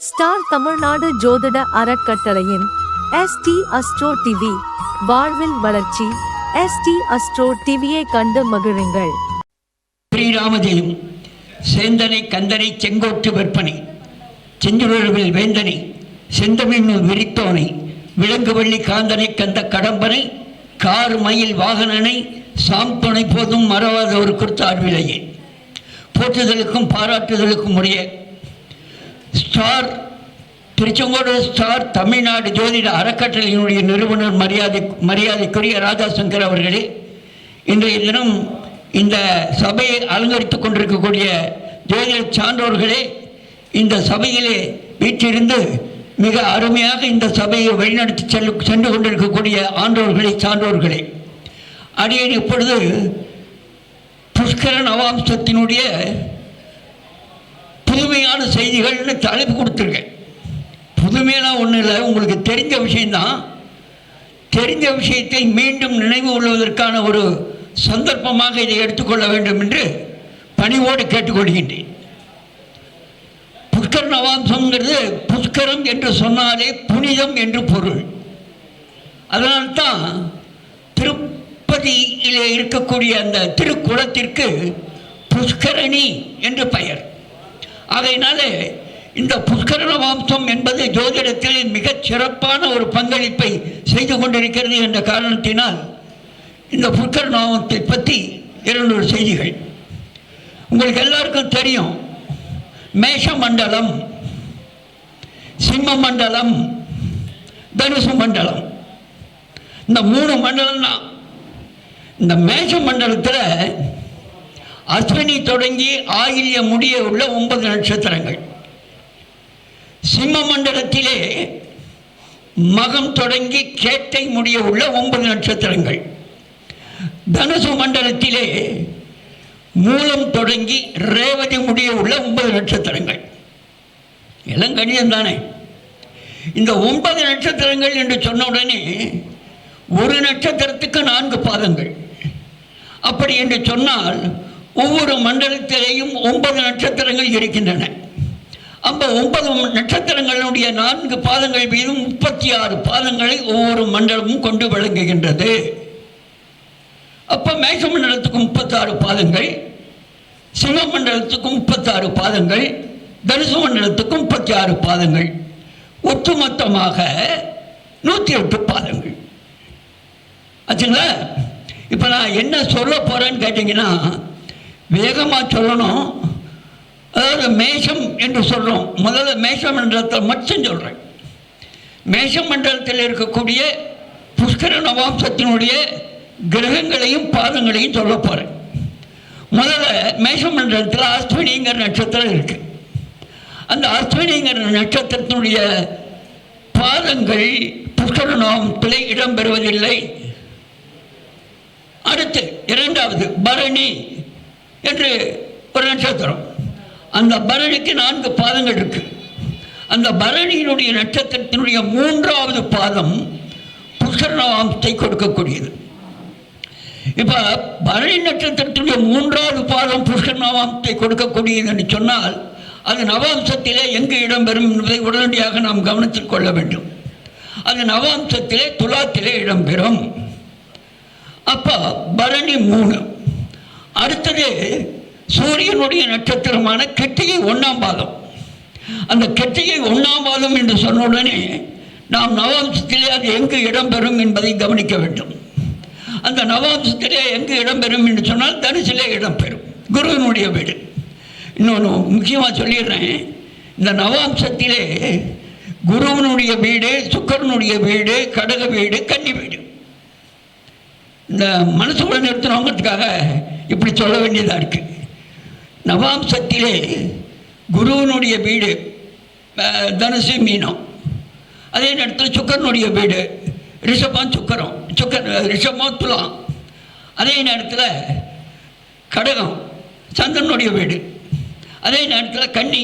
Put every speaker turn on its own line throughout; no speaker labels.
Star Tamil Nadu ஜோதிட அறக்கட்டளையின் ST astro TV வாழ்வில் வளர்ச்சி எஸ்டி அஸ்ட்ரோ டிவியை கண்டு மகிழுங்கள்.
ஸ்ரீராமஜெயம் சேந்தனை கந்தனை செங்கோட்டு விற்பனை செஞ்சுருவில் வேந்தனை செந்தமிழ் விரித்தோனை விலங்குவள்ளி காந்தனை கந்த கடம்பனை கார் மயில் வாகனனை சாம் துணை போதும் மறவாத ஒரு குறித்த விலையே போற்றுதலுக்கும் பாராட்டுதலுக்கும் உடைய ஸ்டார் திருச்செங்கோடு ஸ்டார் தமிழ்நாடு ஜோதிட அறக்கட்டளையினுடைய நிறுவனர் மரியாதை மரியாதைக்குரிய ராஜா சங்கர் அவர்களே இன்றைய தினம் இந்த சபையை அலங்கரித்துக் கொண்டிருக்கக்கூடிய ஜோதிட சான்றோர்களே இந்த சபையிலே வீற்றிருந்து மிக அருமையாக இந்த சபையை வழிநடத்தி செல்லு சென்று கொண்டிருக்கக்கூடிய ஆண்டோர்களை சான்றோர்களே. அடியேன் இப்பொழுது புஷ்கர நவாம்சத்தினுடைய புதுமையான செய்திகள்னு தலைப்பு கொடுத்துருக்கேன். புதுமையெல்லாம் ஒன்றும் இல்லை. உங்களுக்கு தெரிஞ்ச விஷயந்தான் தெரிந்த விஷயத்தை மீண்டும் நினைவு கொள்வதற்கான ஒரு சந்தர்ப்பமாக இதை எடுத்துக்கொள்ள வேண்டும் என்று பணிவோடு கேட்டுக்கொள்கின்றேன். புஷ்கர் நவாம்சங்கிறது புஷ்கரம் என்று சொன்னாலே புனிதம் என்று பொருள். அதனால்தான் திருப்பதியிலே இருக்கக்கூடிய அந்த திருக்குளத்திற்கு புஷ்கரணி என்று பெயர். ஆகையினாலே இந்த புஷ்கரண வம்சம் என்பது ஜோதிடத்தில் மிகச் சிறப்பான ஒரு பங்களிப்பை செய்து கொண்டிருக்கிறது என்ற காரணத்தினால் இந்த புஷ்கரண வம்சத்தை பற்றி இரண்டு செய்திகள். உங்களுக்கு எல்லாருக்கும் தெரியும். மேஷ மண்டலம் சிம்ம மண்டலம் தனுசு மண்டலம். இந்த மூணு மண்டலம் தான் இந்த மேஷ மண்டலத்தில் அஸ்வினி தொடங்கி ஆயில்ய முடிய உள்ள ஒன்பது நட்சத்திரங்கள். சிம்ம மண்டலத்திலே மகம் தொடங்கி கேட்டை முடிய உள்ள ஒன்பது நட்சத்திரங்கள். தனுசு மண்டலத்திலே மூலம் தொடங்கி ரேவதி முடிய உள்ள ஒன்பது நட்சத்திரங்கள். எல்லாம் கணிதம் தானே. இந்த ஒன்பது நட்சத்திரங்கள் என்று சொன்ன உடனே ஒரு நட்சத்திரத்துக்கு நான்கு பாதங்கள். அப்படி என்று சொன்னால் ஒவ்வொரு மண்டலத்திலேயும் ஒன்பது நட்சத்திரங்கள் இருக்கின்றன. அந்த ஒன்பது நட்சத்திரங்களுடைய நான்கு பாதங்கள் மீதும் முப்பத்தி ஆறு பாதங்களை ஒவ்வொரு மண்டலமும் கொண்டு விளங்குகின்றது. அப்போ மேஷ மண்டலத்துக்கு முப்பத்தாறு பாதங்கள் சிவ மண்டலத்துக்கு முப்பத்தாறு பாதங்கள் தனுசு மண்டலத்துக்கு முப்பத்தி ஆறு பாதங்கள். ஒட்டுமொத்தமாக நூற்றி எட்டு பாதங்கள். ஆச்சுங்களா? இப்போ நான் என்ன சொல்ல போகிறேன்னு கேட்டிங்கன்னா வேகமாக சொல்லணும். அதாவது மேஷம் என்று சொல்கிறோம் முதல்ல மேஷ மண்டலத்தில் மட்டும் சொல்கிறேன் மேஷ மண்டலத்தில் இருக்கக்கூடிய புஷ்கர நவாம்சத்தினுடைய கிரகங்களையும் பாதங்களையும் சொல்ல போகிறேன் முதல்ல மேஷ மண்டலத்தில் அஸ்வினிங்கிற நட்சத்திரம் இருக்குது அந்த அஸ்வினிங்கிற நட்சத்திரத்தினுடைய பாதங்கள் புஷ்கர நவாம்சத்தில் இடம்பெறுவதில்லை. அடுத்து இரண்டாவது பரணி. என்று ஒரு நட்சத்திரம் அந்த பரணிக்கு நான்கு பாதங்கள் இருக்கு. அந்த பரணியினுடைய நட்சத்திரத்தினுடைய மூன்றாவது பாதம் புஷ்கரணவாம்சத்தை கொடுக்கக்கூடியது. இப்போ பரணி நட்சத்திரத்தினுடைய மூன்றாவது பாதம் புஷ்கரணவாம்சத்தை கொடுக்கக்கூடியது என்று சொன்னால் அது நவாம்சத்திலே எங்கு இடம்பெறும் என்பதை உடனடியாக நாம் கவனத்தில் கொள்ள வேண்டும். அது நவாம்சத்திலே துலாத்திலே இடம்பெறும். அப்போ பரணி மூணு. அடுத்தது சூரியனுடைய நட்சத்திரமான கெட்டியை ஒன்றாம் பாதம். அந்த கெட்டியை ஒன்றாம் பாதம் என்று சொன்ன உடனே நாம் நவாம்சத்திலே அது எங்கு இடம்பெறும் என்பதை கவனிக்க வேண்டும். அந்த நவாம்சத்திலே எங்கு இடம்பெறும் என்று சொன்னால் தனுசிலே இடம்பெறும். குருவினுடைய வீடு. இன்னொன்று முக்கியமாக சொல்லிடுறேன். இந்த நவாம்சத்திலே குருவனுடைய வீடு சுக்கரனுடைய வீடு கடக வீடு கன்னி வீடு. இந்த மனசுக்குள்ள நிறுத்தினவங்கிறதுக்காக இப்படி சொல்ல வேண்டியதாக இருக்குது நவாம்சத்திலே குருவனுடைய வீடு தனுசு மீனம். அதே நேரத்தில் சுக்கரனுடைய வீடு ரிஷபம் சுக்கரம் சுக்கர் ரிஷபம் துலாம். அதே நேரத்தில் கடகம் சந்திரனுடைய வீடு. அதே நேரத்தில் கன்னி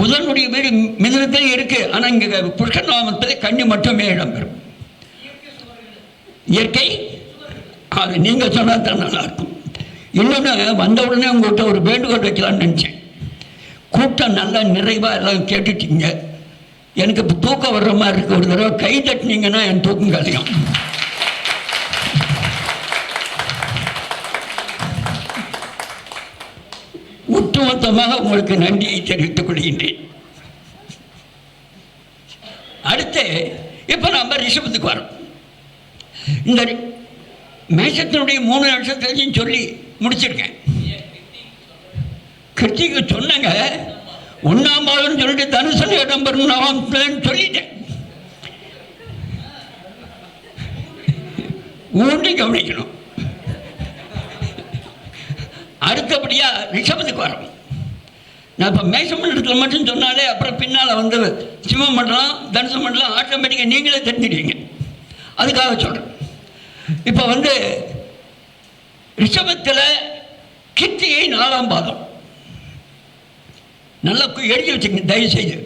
புதனுடைய வீடு மிதனத்தில் இருக்குது ஆனால் இங்கே புஷ்கர் நாமத்தில் கன்னி மட்டுமே இடம்பெறும். இயற்கை? அது நீங்கள் சொன்னால் தான் நல்லாயிருக்கும் இன்னொன்று வந்த உடனே உங்கள்கிட்ட ஒரு வேண்டுகோள் வைக்கலாம்னு நினச்சேன். கூட்டம் நல்லா நிறைவாக எல்லாம் கேட்டுட்டீங்க. எனக்கு இப்போ தூக்கம் வர்ற மாதிரி இருக்கு. ஒரு தடவை கை தட்டினீங்கன்னா என் தூக்கம் கலையும். ஒட்டுமொத்தமாக உங்களுக்கு நன்றியை தெரிவித்துக் கொள்கின்றேன். அடுத்து இப்போ நம்ம ரிஷபத்துக்கு வரோம். இந்த மேஷத்தினுடைய மூணு நட்சத்திரத்தையும் சொல்லி முடிச்சிருக்கேன். கிருத்திக்கு சொன்னங்க ஒன்றாம் பாதம்னு சொல்லிட்டு தனுசன் இடம் பெறும் சொல்லிட்டேன். ஊண்டி கவனிக்கணும். அடுத்தபடியா ரிஷபத்துக்கு வரோம் நான் இப்போ மேஷமண்டலத்தில் மட்டும் சொன்னாலே அப்புறம் பின்னால் வந்து சிவ மண்டலம் தனுசு மண்டலம் ஆட்டோமேட்டிக்காக நீங்களே தெரிஞ்சுக்கிறீங்க அதுக்காக சொல்கிறேன் இப்போ வந்து ரிஷபத்தில் கிருத்திகை நாலாம் பாதம் நல்லா கு- எழுதி வச்சுங்க தயவு செய்து.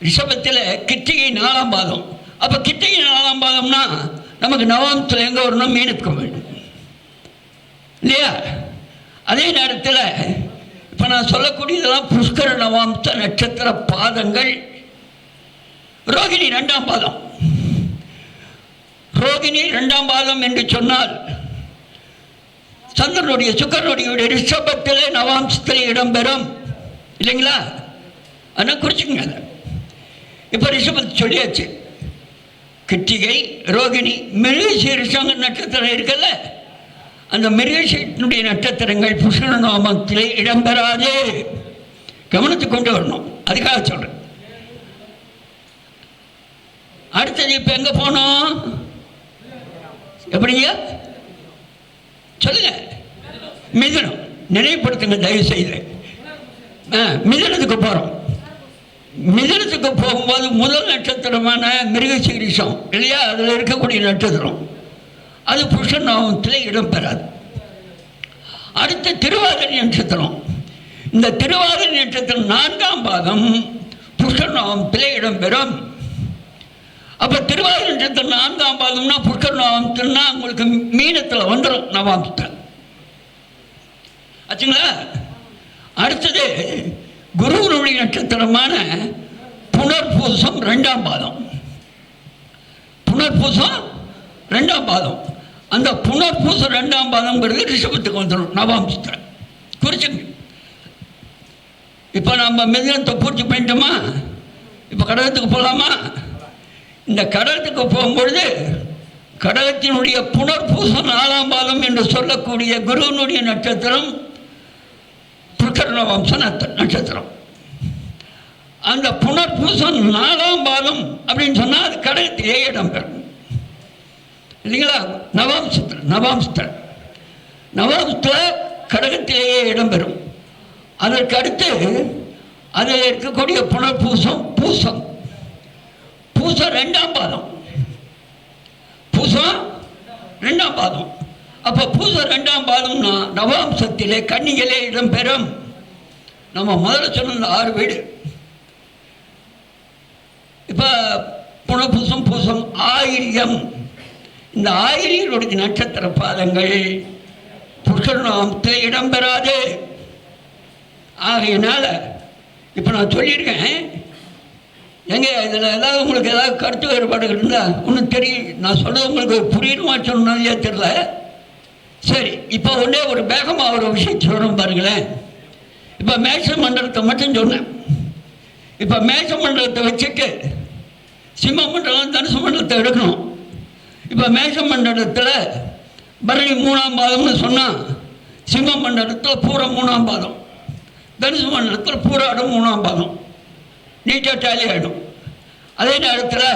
ரிஷபத்தில் கிருத்திகை நாலாம் பாதம் அப்போ கிருத்திகை நாலாம் பாதம்னா நமக்கு நவமத்தில் எங்கே வரணும்? மீனுக்கு வேண்டும் இல்லையா? அதே நேரத்தில் இப்போ நான் சொல்லக்கூடியதெல்லாம் புஷ்கர நவாம்ச நட்சத்திர பாதங்கள். ரோகிணி ரெண்டாம் பாதம் ரோகிணி ரெண்டாம் பாதம் என்று சொன்னால் சந்திரனுடைய சுக்கரனுடைய ரிஷபத்திலே நவாம்சத்தில் இடம்பெறும். இல்லைங்களா? ஆனால் குறிச்சுக்கங்க அதை. இப்போ ரிஷபத்தை சொல்லியாச்சு. கிருத்திகை ரோகிணி மிருகசீரிஷங்க நட்சத்திரம் இருக்குல்ல? அந்த மிருகசீனுடைய நட்சத்திரங்கள் புஷ்ண நாமத்திலே இடம்பெறாது. கவனத்துக்கு கொண்டு வரணும். அதுக்காக சொல்கிறேன் அடுத்தது இப்போ எங்கே போனோம்? எப்படிங்க? சொல்லுங்க. மிதனம். நினைவுபடுத்துங்க தயவு செய்து ஆ, போகிறோம் மிதனத்துக்கு போகும்போது முதல் நட்சத்திரமான மிருகசீரிஷம் இல்லையா? அதில் இருக்கக்கூடிய நட்சத்திரம். அது புருஷநாமத்தில் இடம்பெறாது அடுத்த திருவாதிரை நட்சத்திரம். இந்த திருவாதிரை நட்சத்திரம் நான்காம் பாதம் புருஷநாமத்தில் இடம்பெறும் அப்போ திருவாரூர் நட்சத்திரம் நான்காம் பாதம்னா புருஷநாமத்தில்னா உங்களுக்கு மீனத்தில் வந்துடும் நவாம்சத்தில் ஆச்சுங்களா? அடுத்தது குருவனுடைய நட்சத்திரமான புனர்பூசம் ரெண்டாம் பாதம். புனர்பூசம் ரெண்டாம் பாதம். அந்த புனர்பூசம் ரெண்டாம் பாதம்ங்கிறது ரிஷபத்துக்கு வந்துடும் நவாம்சத்தில் குறிச்சுங்க. இப்போ நம்ம மிதனத்தை பூர்த்தி பண்ணிட்டோமா? இப்போ கடகத்துக்கு போகலாமா இந்த கடகத்துக்கு போகும்பொழுது கடகத்தினுடைய புனர்பூசம் நாலாம் பாதம் என்று சொல்லக்கூடிய குருவனுடைய நட்சத்திரம் புக்கரண வம்ச நட்சத்திரம். அந்த புனர்பூசம் நாலாம் பாதம் அப்படின்னு சொன்னால் அது கடகத்திலே இடம்பெறும். இல்லைங்களா? நவாம்சத்தில் நவாம்சத்தில். நவாம்சத்தில் கடகத்திலேயே இடம்பெறும். அதற்கு அடுத்து அதில் இருக்கக்கூடிய புனர்பூசம் பூசம். பூசம் ரெண்டாம் பாதம். பூசம் ரெண்டாம் பாதம். அப்போ பூசம் ரெண்டாம் பாதம்னா நவாம்சத்திலே கன்னிகளே இடம்பெறும் நம்ம முதல்ல சொன்ன ஆறு வீடு. இப்போ புனபூசம் பூசம் ஆயிரியம். இந்த ஆயிலியருடைய நட்சத்திர பாதங்கள் புருஷநாமத்தில் இடம்பெறாது ஆகையினால இப்போ நான் சொல்லியிருக்கேன் எங்க இதில் ஏதாவது உங்களுக்கு ஏதாவது கருத்து வேறுபாடுகள் இருந்தால் ஒன்றும் தெரியும் நான் சொன்னது உங்களுக்கு புரியுமா சொன்னதே தெரில சரி இப்போ ஒன்றே ஒரு வேகமாக ஒரு விஷயம் சொல்கிறோம் பாருங்களேன். இப்போ மேஷ மண்டலத்தை மட்டும் சொன்னேன். இப்போ மேச மண்டலத்தை வச்சுட்டு சிம்ம மண்டலம் தனுசு மண்டலத்தை எடுக்கணும். இப்போ மேஷ மண்டலத்தில் பரணி மூணாம் பாதம்னு சொன்னால் சிம்ம மண்டலத்தில் பூரா மூணாம் பாதம் தனுசு மண்டலத்தில் பூராடம் மூணாம் பாதம். நீட்டாக டேலி ஆகிடும் அதே நேரத்தில்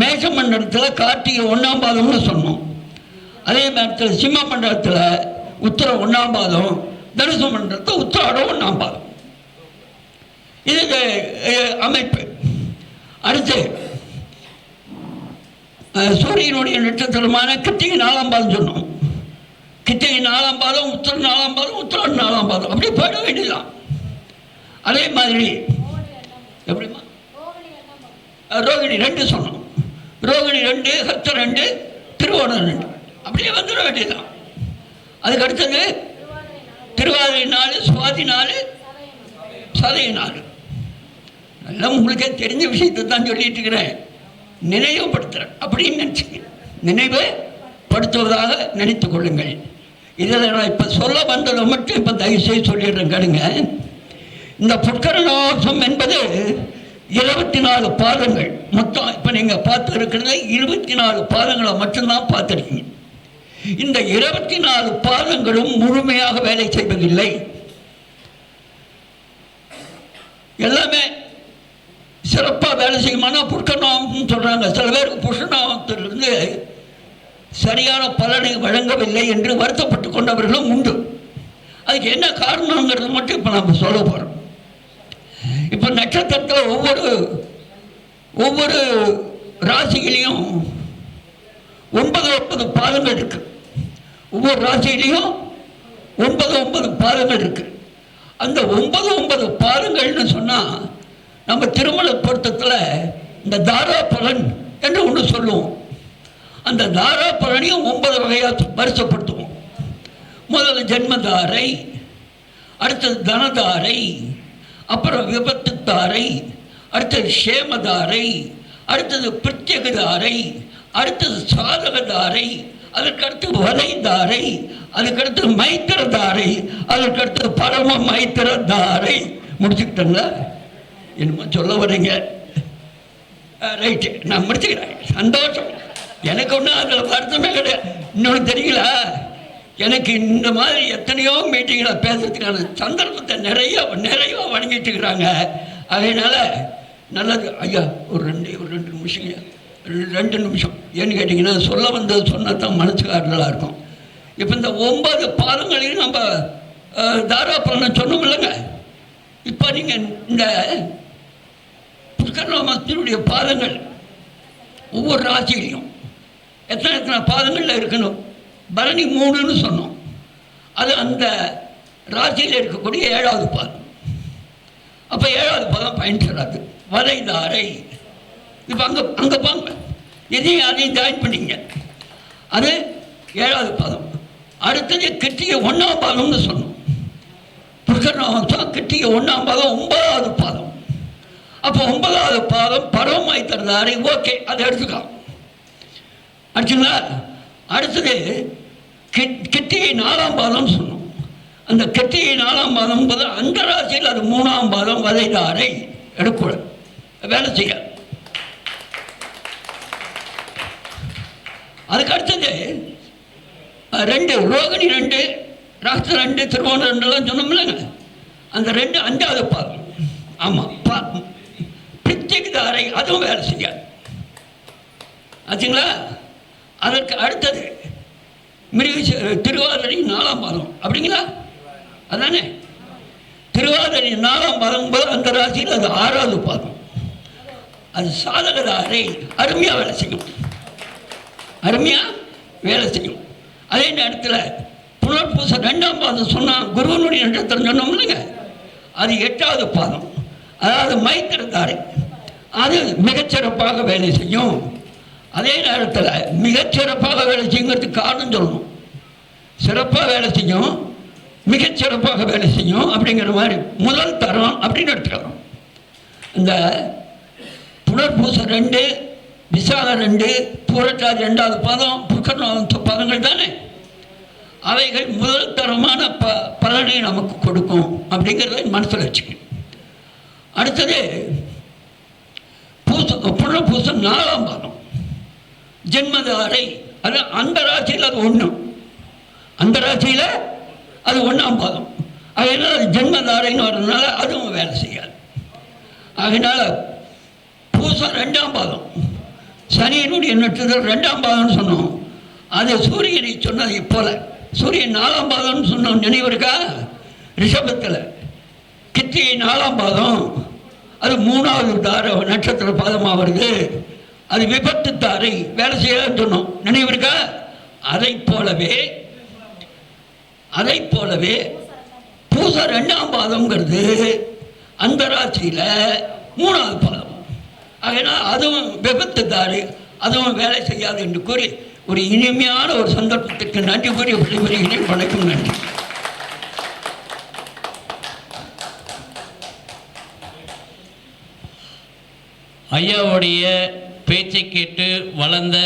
மேஷ மண்டலத்தில் கார்த்திகை ஒன்றாம் பாதம்னு சொன்னோம். அதே நேரத்தில் சிம்ம மண்டலத்தில் உத்தர ஒன்றாம் பாதம் தனுசு மண்டலத்தில் உத்தராடம் ஒன்றாம் பாதம். இது அமைப்பு. அடுத்து சூரியனுடைய நட்சத்திரமான கிருத்திகை நாலாம் பாதம் சொன்னோம். கிருத்திகை நாலாம் பாதம் உத்தர நாலாம் பாதம் உத்தராடம் நாலாம் பாதம். அப்படி போயிட வேண்டியதுதான். அதே மாதிரி எப்படிமா ரோகிணி ரெண்டு சொன்னோம். ரோகிணி ரெண்டு ஹத்த ரெண்டு திருவோணம் ரெண்டு. அப்படியே வந்துட வேண்டியதுதான். அதுக்கு அடுத்தது திருவாதிரை நாலு சுவாதி நாலு சதய நாள் எல்லாம் உங்களுக்கே தெரிஞ்ச விஷயத்தை தான் சொல்லிட்டு இருக்கிறேன். நினைவுபடுத்துகிறேன் அப்படின்னு நினச்சிங்க நினைவு படுத்துவதாக நினைத்து கொள்ளுங்கள். இதில் நான் இப்போ சொல்ல வந்ததை மட்டும் இப்போ தயவுசெய்து சொல்லிடுறேன். கேளுங்க. இந்த புட்கரணாசம் என்பது இருபத்தி நாலு பாதங்கள். மொத்தம் இப்போ நீங்கள் பார்த்து இருக்கிறது இருபத்தி நாலு பாதங்களை மட்டும்தான் பார்த்துருக்கீங்க. இந்த இருபத்தி நாலு பாதங்களும் முழுமையாக வேலை செய்வதில்லை. எல்லாமே சிறப்பாக வேலை செய்யுமானா புஷ்கநாமம்னு சொல்கிறாங்க சில பேருக்கு புஷ்கநாமத்திலிருந்து சரியான பலனை வழங்கவில்லை என்று வருத்தப்பட்டு கொண்டவர்களும் உண்டு. அதுக்கு என்ன காரணங்கிறது மட்டும் இப்போ நம்ம சொல்ல போகிறோம் இப்போ நட்சத்திரத்தில் ஒவ்வொரு ஒவ்வொரு ராசியிலையும் ஒன்பது ஒன்பது பாதங்கள் இருக்கு. ஒவ்வொரு ராசியிலையும் ஒன்பது ஒன்பது பாதங்கள் இருக்கு. அந்த ஒன்பது ஒன்பது பாதங்கள்னு சொன்னால் நம்ம திருமண பொருத்தத்தில் இந்த தாரா பலன் என்று ஒன்று சொல்லுவோம். அந்த தாரா பலனையும் ஒன்பது வகையாக வரிசைப்படுத்துவோம் முதல்ல ஜென்மதாரை அடுத்தது தனதாரை அப்புறம் விபத்து தாரை அடுத்தது க்ஷேமதாரை அடுத்தது பிரத்யகதாரை அடுத்தது சாதகதாரை அதற்கடுத்து வலைதாரை அதுக்கடுத்து மைத்திரதாரை அதற்கடுத்து பரம மைத்திரதாரை. முடிச்சுக்கிட்டங்களா என்னமோ சொல்ல வரீங்க. ரைட்டு நான் முடிச்சுக்கிறேன். சந்தோஷம். எனக்கு ஒன்றும் அதில் வருத்தமே கிடையாது. இன்னொன்று தெரியுங்களா? எனக்கு இந்த மாதிரி எத்தனையோ மீட்டிங்கில் பேசுறதுக்கான சந்தர்ப்பத்தை நிறைய நிறைய வழங்கிட்டு இருக்கிறாங்க. அதனால நல்லது. ஐயா ஒரு ரெண்டு ஒரு ரெண்டு நிமிஷம் ரெண்டு- நிமிஷம். ஏன்னு கேட்டிங்கன்னா சொல்ல வந்தது சொன்னால் தான் மனசுக்கு ஆறுதலாக இருக்கும். இப்போ இந்த ஒன்பது பாதங்களையும் நம்ம தாராபுரம் சொன்னோம் இல்லைங்க. இப்போ நீங்கள் இந்த புஷ்கரநாமத்தினுடைய பாதங்கள் ஒவ்வொரு ராசியிலையும் எத்தனை எத்தனை பாதங்களில் இருக்கணும்? பரணி மூணுன்னு சொன்னோம். அது அந்த ராசியில் இருக்கக்கூடிய ஏழாவது பாதம் அப்போ ஏழாவது பாதம் பயன்படாது தராது. அறை இப்போ அங்கே அங்கே பாங்க இதையும் அதையும் ஜாயின் பண்ணிங்க. அது ஏழாவது பாதம் அடுத்தது கிட்டிய ஒன்றாம் பாதம்னு சொன்னோம். புஷ்கரநாமம் கிட்டிய ஒன்றாம் பாதம் ஒன்பதாவது பாதம் அப்போ ஒன்பதாவது பாதம் பரவமாய் அறை ஓகே அதை எடுத்துக்கலாம். அடுத்துங்களா அடுத்தது கிட்- கிட்டியை நாலாம் பாதம் சொன்னோம். அந்த கிட்டியை நாலாம் பாதம் என்பது அந்த ராசியில் அது மூணாம் பாதம் வதைதாரை எடுக்கூடாது வேலை செய்யாது அதுக்கு அடுத்தது ரெண்டு ரோகிணி ரெண்டு ராசி ரெண்டு திருவோணம் ரெண்டுலாம் சொன்னோம்லங்க. அந்த ரெண்டு அஞ்சாவது பாதம். ஆமாம் பா தாரை அதுவும் வேலை செய்யாது ஆச்சுங்களா? அதற்கு அடுத்தது மிருக திருவாதிரை நாலாம் பாதம் அப்படிங்களா? அதானே? திருவாதிரை நாலாம் பாதம் போது அந்த ராசியில் அது ஆறாவது பாதம். அது சாதகதாரை அருமையாக வேலை செய்யும். அருமையாக வேலை செய்யும். அதே நேரத்தில் புனர்பூச ரெண்டாம் பாதம் சொன்னால் குருவனுடைய நட்சத்திரம் சொன்னோம் இல்லைங்க? அது எட்டாவது பாதம். அதாவது மைத்திரத்தாரை அது மிகச்சிறப்பாக வேலை செய்யும். அதே நேரத்தில் மிகச்சிறப்பாக வேலை செய்யுங்கிறதுக்கு காரணம் சொல்லணும். சிறப்பாக வேலை செய்யும் மிகச்சிறப்பாக வேலை செய்யும் அப்படிங்கிற மாதிரி முதல் தரம் அப்படின்னு எடுத்துக்கலாம். இந்த புனர்பூசம் ரெண்டு விசாகம் ரெண்டு புரட்டாதி ரெண்டாவது பதம் புக்கர்ணம் பதங்கள் தானே? அவைகள் முதல் தரமான ப பலனை நமக்கு கொடுக்கும் அப்படிங்கிறத மனசில் வச்சுக்கணும். அடுத்தது பூச புனர்பூசம் நாலாம் பாதம். ஜென்மதாரை அது அந்த ராசியில் அது ஒன்று அந்த ராசியில் அது ஒன்றாம் பாதம். அதனால் அது ஜென்மதாரைன்னு வர்றதுனால அதுவும் வேலை செய்யாது. அதனால் பூசம் ரெண்டாம் பாதம். சனியினுடைய நட்சத்திரம் ரெண்டாம் பாதம்னு சொன்னோம். அது சூரியனை சொன்னதை போல சூரியன் நாலாம் பாதம்னு சொன்னோம். நினைவு இருக்கா? ரிஷபத்தில். கித்தியை நாலாம் பாதம். அது மூணாவது தார நட்சத்திர பாதமாக வருது. அது விபத்து தாரை வேலை செய்யாத சொன்னோம். நினைவு இருக்கா? அதை போலவே அதை போலவே பூச ரெண்டாம் பாதம்ங்கிறது அந்த ராசியில் மூணாவது பாதம். அதனால் அதுவும் விபத்து தாரு அதுவும் வேலை செய்யாது என்று கூறி ஒரு இனிமையான ஒரு சந்தர்ப்பத்துக்கு நன்றி கூறி விடைபெறுகிறேன் வணக்கம் நன்றி.
ஐயாவுடைய பேச்சை கேட்டு வளர்ந்த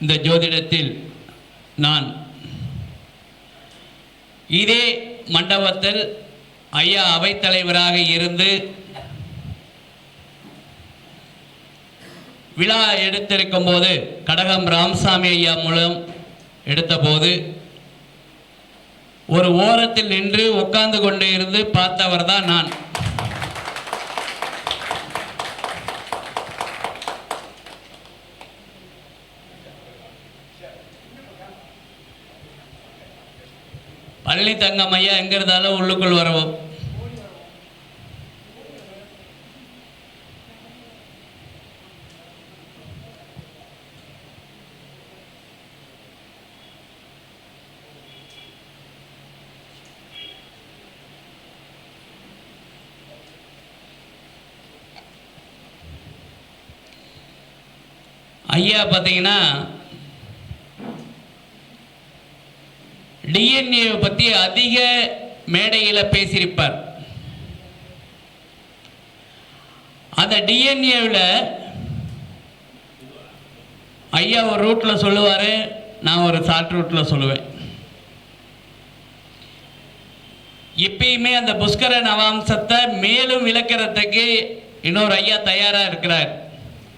இந்த ஜோதிடத்தில் நான் இதே மண்டபத்தில் ஐயா அவைத்தலைவராக இருந்து விழா எடுத்திருக்கும் போது கடகம் ராமசாமி ஐயா மூலம் எடுத்தபோது ஒரு ஓரத்தில் நின்று உட்கார்ந்து கொண்டு இருந்து பார்த்தவர் தான் நான். பழனி தங்கம் ஐயா எங்க இருந்தாலும் உள்ளுக்குள் வரவும்? ஐயா பார்த்தீங்கன்னா டிஎன்ஏ பற்றி அதிக மேடையில் பேசியிருப்பார். அந்த டிஎன்ஏவில் ஐயா ஒரு ரூட்டில் சொல்லுவார் நான் ஒரு ஷார்ட் ரூட்டில் சொல்லுவேன். எப்பயுமே அந்த புஷ்கர நவாம்சத்தை மேலும் விளக்கிறதுக்கு இன்னொரு ஐயா தயாராக இருக்கிறார்.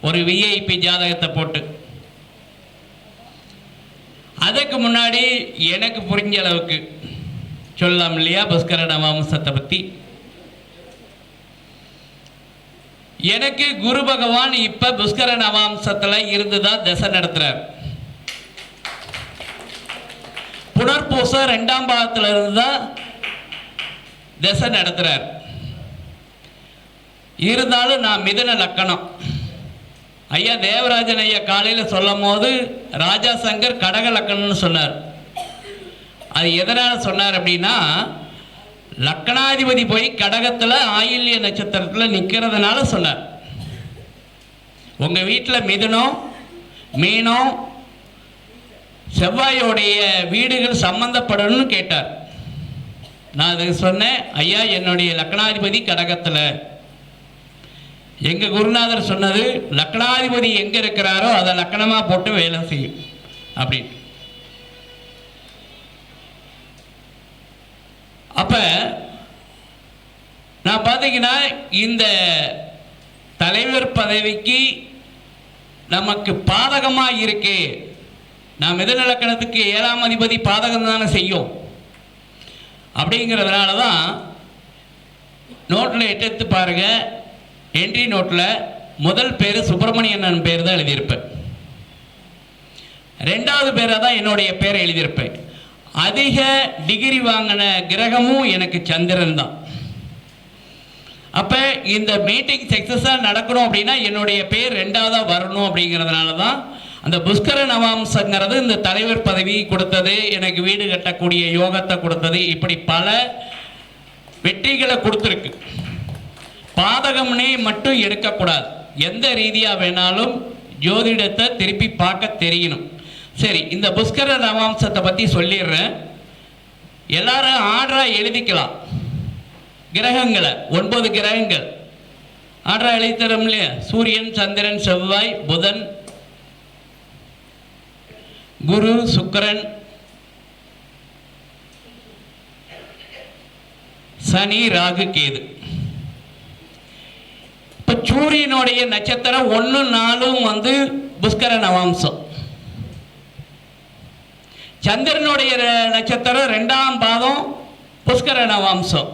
ஒரு விஐபி ஜாதகத்தை போட்டு. அதுக்கு முன்னாடி எனக்கு புரிஞ்ச அளவுக்கு சொல்லலாம் இல்லையா? புஷ்கர நவாம்சத்தை பற்றி எனக்கு குரு பகவான் இப்ப புஷ்கர நவாம்சத்துல இருந்து தான் தசை நடத்துறார். புனர்பூச ரெண்டாம் பாகத்துல இருந்து தான் தசை நடத்துறார். இருந்தாலும் நான் மிதன லக்கணம். ஐயா தேவராஜன் ஐயா காலையில் சொல்லும் போது ராஜா சங்கர் கடக லக்கணம்னு சொன்னார். அது எதனால் சொன்னார் அப்படின்னா லக்கணாதிபதி போய் கடகத்தில் ஆயில்ய நட்சத்திரத்தில் நிற்கிறதுனால சொன்னார். உங்கள் வீட்டில் மிதுனம் மீனம் செவ்வாயோடைய வீடுகள் சம்மந்தப்படணும்னு கேட்டார். நான் அதுக்கு சொன்னேன் ஐயா என்னுடைய லக்னாதிபதி கடகத்தில் எங்க குருநாதர் சொன்னது லக்னாதிபதி எங்க இருக்கிறாரோ அதை லக்கணமாக போட்டு வேலை செய்யும். அப்படின்னு அப்ப நான் பார்த்தீங்கன்னா இந்த தலைவர் பதவிக்கு நமக்கு பாதகமா இருக்கே. நான் மிதநிலக்கணத்துக்கு ஏழாம் அதிபதி பாதகம் தானே செய்யும். அப்படிங்கிறதுனால தான் நோட்டில் எட்டெடுத்து பாருங்கள் என்ட்ரி நோட்டில் முதல் பேர் சுப்பிரமணியன் பேர் தான் எழுதியிருப்பேன் ரெண்டாவது பேராக தான் என்னுடைய பேரை எழுதியிருப்பேன் அதிக டிகிரி வாங்கின கிரகமும் எனக்கு சந்திரன் தான். அப்போ இந்த மீட்டிங் சக்ஸஸாக நடக்கணும் அப்படின்னா என்னுடைய பேர் ரெண்டாவதாக வரணும் அப்படிங்கிறதுனால தான் அந்த புஷ்கர நவாம்சங்கிறது இந்த தலைவர் பதவி கொடுத்தது எனக்கு வீடு கட்டக்கூடிய யோகத்தை கொடுத்தது இப்படி பல வெற்றிகளை கொடுத்துருக்கு. பாதகம்னே மட்டும் எடுக்கக்கூடாது. எந்த ரீதியாக வேணாலும் ஜோதிடத்தை திருப்பி பார்க்க தெரியணும். சரி இந்த புஷ்கர நவாம்சத்தை பற்றி சொல்லிடுறேன். எல்லாரும் ஆர்டராக எழுதிக்கலாம். கிரகங்களை ஒன்பது கிரகங்கள். ஆர்டராக எழுதி இல்லையா? சூரியன் சந்திரன் செவ்வாய் புதன் குரு சுக்கரன் சனி ராகு கேது. இப்போ சூரியனுடைய நட்சத்திரம் ஒன்று நாலும் வந்து புஷ்கர நவாம்சம். சந்திரனுடைய நட்சத்திரம் ரெண்டாம் பாதம் புஷ்கர நவாம்சம்.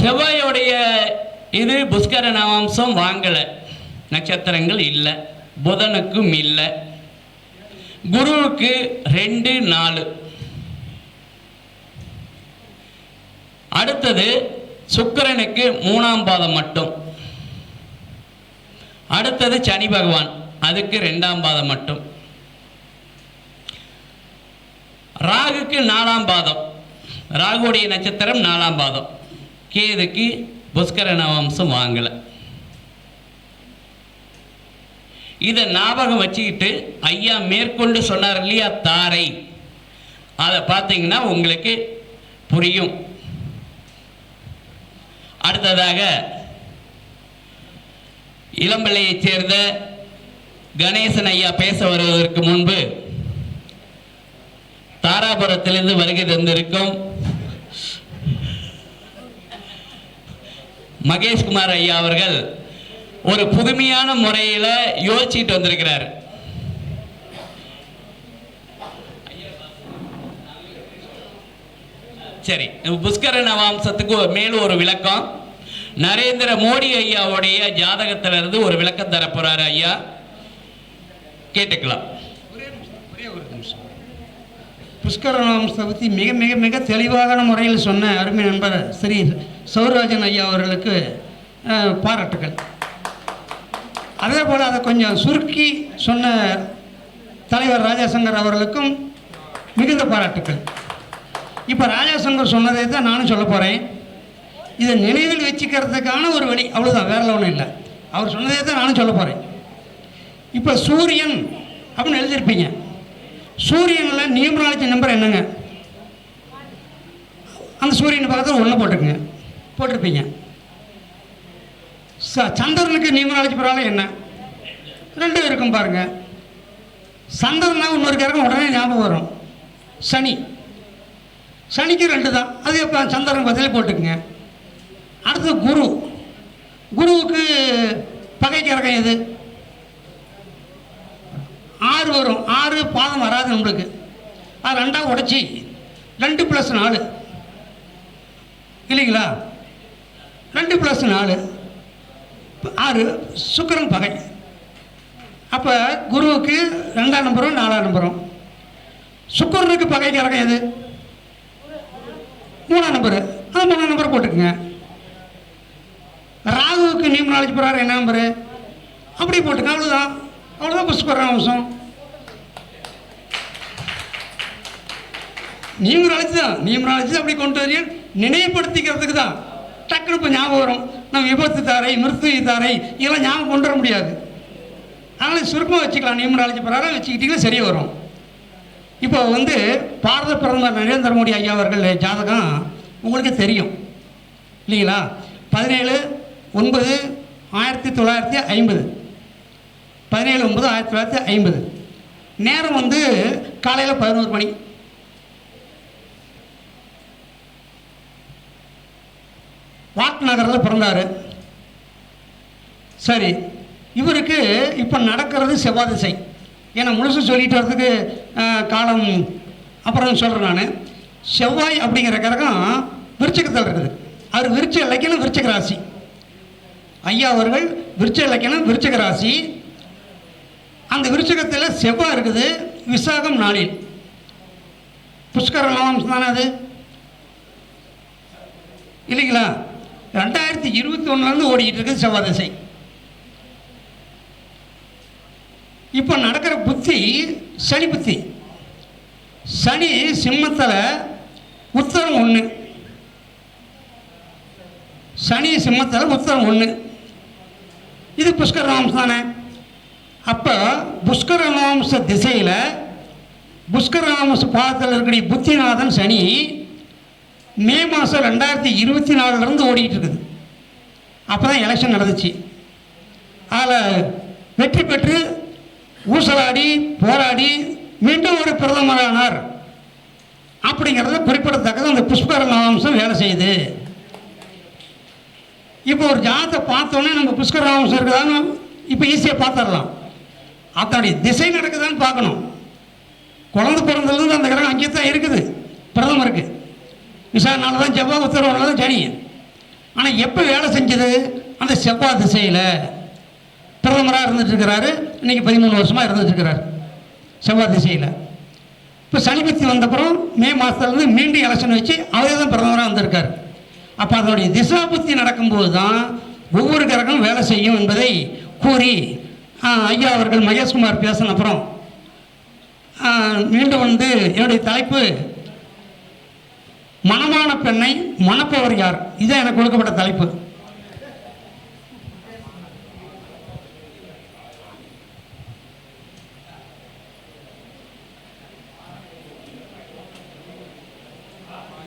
செவ்வாயோடைய இது புஷ்கர நவாம்சம் வாங்கலை. நட்சத்திரங்கள் இல்லை. புதனுக்கும் இல்லை. குருவுக்கு ரெண்டு நாலு. அடுத்தது சுக்கிரனுக்கு மூணாம் பாதம் மட்டும். அடுத்தது சனி பகவான் அதுக்கு ரெண்டாம் பாதம் மட்டும். ராகுக்கு நாலாம் பாதம். ராகுடைய நட்சத்திரம் நாலாம் பாதம். கேதுக்கு புஷ்கர நவம்சம் வாங்கலை. இதை ஞாபகம் வச்சுக்கிட்டு ஐயா மேற்கொண்டு சொன்னார் இல்லையா தாரை. அதை பார்த்தீங்கன்னா உங்களுக்கு புரியும். அடுத்ததாக இளம்பிள்ளையைச் சேர்ந்த கணேசன் ஐயா பேச வருவதற்கு முன்பு தாராபுரத்திலிருந்து வருகை தந்திருக்கும் மகேஷ்குமார் ஐயா அவர்கள் ஒரு புதுமையான முறையில் யோசிச்சுட்டு வந்திருக்கிறார். சரி புஷ்கர நவாம்சத்துக்கு ஒரு- மேலும் ஒரு விளக்கம். நரேந்திர மோடி ஐயாவுடைய ஜாதகத்திலிருந்து ஒரு விளக்கம் தரப்போறாரு ஐயா. கேட்டுக்கலாம்.
ஒரே ஒரு நிமிஷம். பற்றி மிக மிக மிக தெளிவான முறையில் சொன்ன அருமை நண்பர் ஸ்ரீ சௌராஜன் ஐயா அவர்களுக்கு பாராட்டுகள் அதே போல் அதை கொஞ்சம் சுருக்கி சொன்ன தலைவர் ராஜாசங்கர் அவர்களுக்கும் மிகுந்த பாராட்டுக்கள். இப்போ ராஜாசங்கர் சொன்னதை தான் நானும் சொல்ல போகிறேன் இதை நினைவில் வச்சுக்கிறதுக்கான ஒரு வழி. அவ்வளோதான் வேற ஒன்றும் இல்லை. அவர் சொன்னதே தான் நானும் சொல்ல போகிறேன் இப்போ சூரியன் அப்படின்னு எழுதியிருப்பீங்க. சூரியனில் நியூமராலஜி நம்பர் என்னங்க? அந்த சூரியன் பக்கத்தில் ஒன்று போட்டுக்குங்க. போட்டிருப்பீங்க. ச சந்திரனுக்கு நியூமராலஜி பரவாயில்ல என்ன? ரெண்டும் இருக்கும் பாருங்கள் சந்திரனா இன்னொரு கிரகம் உடனே ஞாபகம் வரும். சனி. சனிக்கு ரெண்டு தான் அது எப்போ? சந்திரன் பதிலே போட்டுக்குங்க. அடுத்தது குரு. குருவுக்கு பகை கிரகம் எது? ஆறு வரும். ஆறு பாதம் வராது நம்மளுக்கு. அது ரெண்டாக உடச்சி ரெண்டு ப்ளஸ் நாலு. இல்லைங்களா? ரெண்டு ப்ளஸ் நாலு. ஆறு சுக்கரன் பகை. அப்போ குருவுக்கு ரெண்டாம் நம்பரும் நாலாம் நம்பரும். சுக்கரனுக்கு பகை கிரகம் எது? மூணாம் நம்பரு. அது மூணாம் நம்பர் போட்டுக்குங்க. நாளைக்கு போகிறாரு என்ன நம்பரு? அப்படி போட்டுங்க அவ்வளோதான் அவ்வளோதான் புஷ்கர அம்சம் நியூமராலஜி தான் நியூமராலஜி அப்படி கொண்டு வரீங்க நினைவுபடுத்திக்கிறதுக்கு தான். டக்குனு இப்போ ஞாபகம் வரும். நம்ம விபத்து தாரை மிருத்து தாரை இதெல்லாம் ஞாபகம் கொண்டு வர முடியாது. அதனால் சுருக்கமாக வச்சுக்கலாம். நியூமராலஜி பிரகாரம் வச்சுக்கிட்டிங்கன்னா சரி வரும். இப்போ வந்து பாரத பிரதமர் நரேந்திர மோடி ஐயா அவர்கள் ஜாதகம் உங்களுக்கு தெரியும். இல்லைங்களா? பதினேழு ஒன்பது ஆயிரத்தி தொள்ளாயிரத்தி ஐம்பது. பதினேழு ஒன்பது ஆயிரத்தி தொள்ளாயிரத்தி ஐம்பது. நேரம் வந்து காலையில் பதினோரு மணி. வாட் நகரில் பிறந்தார். சரி இவருக்கு இப்போ நடக்கிறது செவ்வாய் திசை. ஏன்னா முழுசு சொல்லிட்டு வர்றதுக்கு காலம் அப்புறம் சொல்கிறேன் நான். செவ்வாய் அப்படிங்கிற கிரகம் விருச்சகத்தில் இருக்குது. அவர் விருச்ச இலக்கியம் விருச்சக ராசி. ஐயா அவர்கள் விருச்ச இலக்கணம் விருச்சக ராசி. அந்த விருச்சகத்தில் செவ்வாய் இருக்குது விசாகம் நாளில். புஷ்கர நவம்சம் தானே அது? இல்லைங்களா? ரெண்டாயிரத்தி இருபத்தி ஒன்றுலேருந்து ஓடிக்கிட்டு இருக்குது செவ்வாய் திசை. இப்போ நடக்கிற புத்தி சனி புத்தி. சனி சிம்மத்தில் உத்தரம் ஒன்று சனி சிம்மத்தில் உத்தரம் ஒன்று இது புஷ்கர் வம்சம் தானே? அப்போ புஷ்கர வம்ச திசையில் புஷ்கர வம்ச பாதத்தில் இருக்கக்கூடிய புத்திநாதன் சனி மே மாதம் ரெண்டாயிரத்தி இருபத்தி நாலுலேருந்து ஓடிக்கிட்டு இருக்குது. அப்போ தான் எலெக்ஷன் நடந்துச்சு. அதில் வெற்றி பெற்று ஊசலாடி போராடி மீண்டும் ஒரு பிரதமரானார். அப்படிங்கிறத குறிப்பிடத்தக்கது அந்த புஷ்பர வம்சம் வேலை செய்யுது. இப்போ ஒரு ஜாதத்தை பார்த்தோன்னே நம்ம புஷ்கர வம்சம் இருக்குதான்னு இப்போ ஈஸியாக பார்த்துடலாம். அதனுடைய திசை நடக்குதான்னு பார்க்கணும். குழந்தை பிறந்ததுலேருந்து அந்த கிரகம் அங்கே தான் இருக்குது பிரதமருக்கு விசாரனால தான் செவ்வாய் உத்தரவுனால தான் சனி. ஆனால் எப்போ வேலை செஞ்சது? அந்த செவ்வாய் திசையில். பிரதமராக இருந்துட்டு இன்றைக்கி இன்னைக்கு பதிமூணு வருஷமாக இருந்துட்டுருக்கிறார். செவ்வாய் திசையில். இப்போ சனிபத்தி வந்தப்புறம் மே மாதத்துலேருந்து மீண்டும் எலெக்ஷன் வச்சு அவரே தான் பிரதமராக வந்திருக்கார். அப்போ அதனுடைய திசாபுத்தி நடக்கும்போது தான் ஒவ்வொரு கிரகம் வேலை செய்யும் என்பதை கூறி ஐயா அவர்கள் மகேஷ்குமார் பேசின அப்புறம் மீண்டும் வந்து என்னுடைய தலைப்பு மனமான பெண்ணை மணப்பவர் யார்? இதுதான் எனக்கு கொடுக்கப்பட்ட தலைப்பு.